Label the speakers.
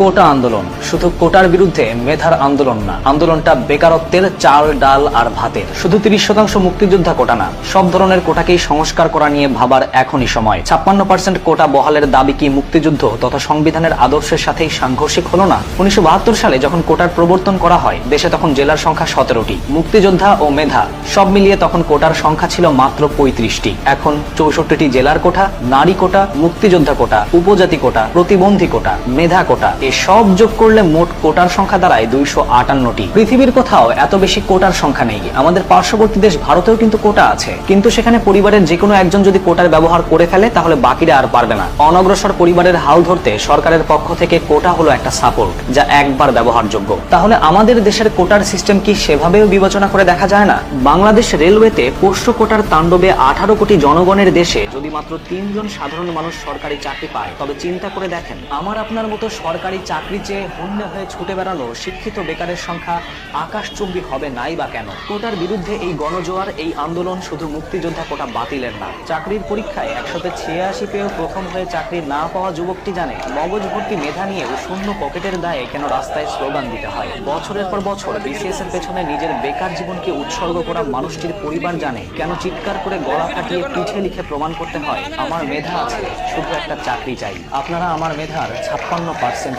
Speaker 1: কোটা আন্দোলন। শুধু কোটার বিরুদ্ধে মেধার আন্দোলন না, আন্দোলনটা বেকারত্বের চাল, ডাল আর ভাতের। শুধু তিরিশ শতাংশ মুক্তিযোদ্ধা কোটা না, সব ধরনের কোটাকেই সংস্কার করা নিয়ে ভাবার এখনই সময়। ছাপ্পান্ন পার্সেন্ট কোটা বহালের দাবি কি মুক্তিযুদ্ধ তথা সংবিধানের আদর্শের সাথেই সাংঘর্ষিক হলো না? উনিশশো বাহাত্তর সালে যখন কোটার প্রবর্তন করা হয়, দেশে তখন জেলার সংখ্যা সতেরোটি। মুক্তিযোদ্ধা ও মেধা, সব মিলিয়ে তখন কোটার সংখ্যা ছিল মাত্র পঁয়ত্রিশটি। এখন চৌষট্টিটি জেলার কোটা, নারী কোটা, মুক্তিযোদ্ধা কোটা, উপজাতি কোটা, প্রতিবন্ধী কোটা, মেধা কোটা এ সব যোগ করলে মোট কোটার সংখ্যা দাঁড়ায় দুইশো আটান্নটি। পৃথিবীর কোথাও এত বেশি কোটার সংখ্যা নেই। আমাদের পার্শ্ববর্তী দেশ ভারতেও কিন্তু কোটা আছে। কিন্তু সেখানে পরিবারের যে কোনো একজন যদি কোটার ব্যবহার করে ফেলে, তাহলে বাকিরা আর পারবে না। অনগ্রসর পরিবারের হাল ধরতে সরকারের পক্ষ থেকে কোটা হলো একটা সাপোর্ট যা একবার ব্যবহারযোগ্য। তাহলে আমাদের দেশের কোটার সিস্টেম কি সেভাবেও বিবেচনা করে দেখা যায় না? বাংলাদেশ রেলওয়েতে পোষ্য কোটার তাণ্ডবে আঠারো কোটি জনগণের দেশে যদি মাত্র তিনজন সাধারণ মানুষ সরকারি চাকরি পায়, তবে চিন্তা করে দেখেন, আমার আপনার মতো সরকারি চাকরি চেয়ে হন্যে হয়ে ছুটে বেড়ানো শিক্ষিত বেকারের সংখ্যা আকাশচুম্বী হবে নাই বা কেন? কোটার বিরুদ্ধে এই গণজোয়ার, এই আন্দোলন শুধু মুক্তিযোদ্ধা কোটা বাতিলের না। চাকরির পরীক্ষায় একসাথে ছিয়াশি পেয়েও প্রথম হয়ে চাকরি না পাওয়া যুবকটি জানে, মগজ ভর্তি মেধা নিয়ে শূন্য পকেটের দায়ে কেন রাস্তায় স্লোগান দিতে হয়? বছরের পর বছর বিসিএস এর পেছনে নিজের বেকার জীবনকে উৎসর্গ করা মানুষটির পরিবার জানে, কেন চিৎকার করে গলা ফাটিয়ে পিঠে লিখে প্রমাণ করতে হয়, আমার মেধা আছে, শুধু একটা চাকরি চাই। আপনারা আমার মেধার ছাপ্পান্ন পার্সেন্ট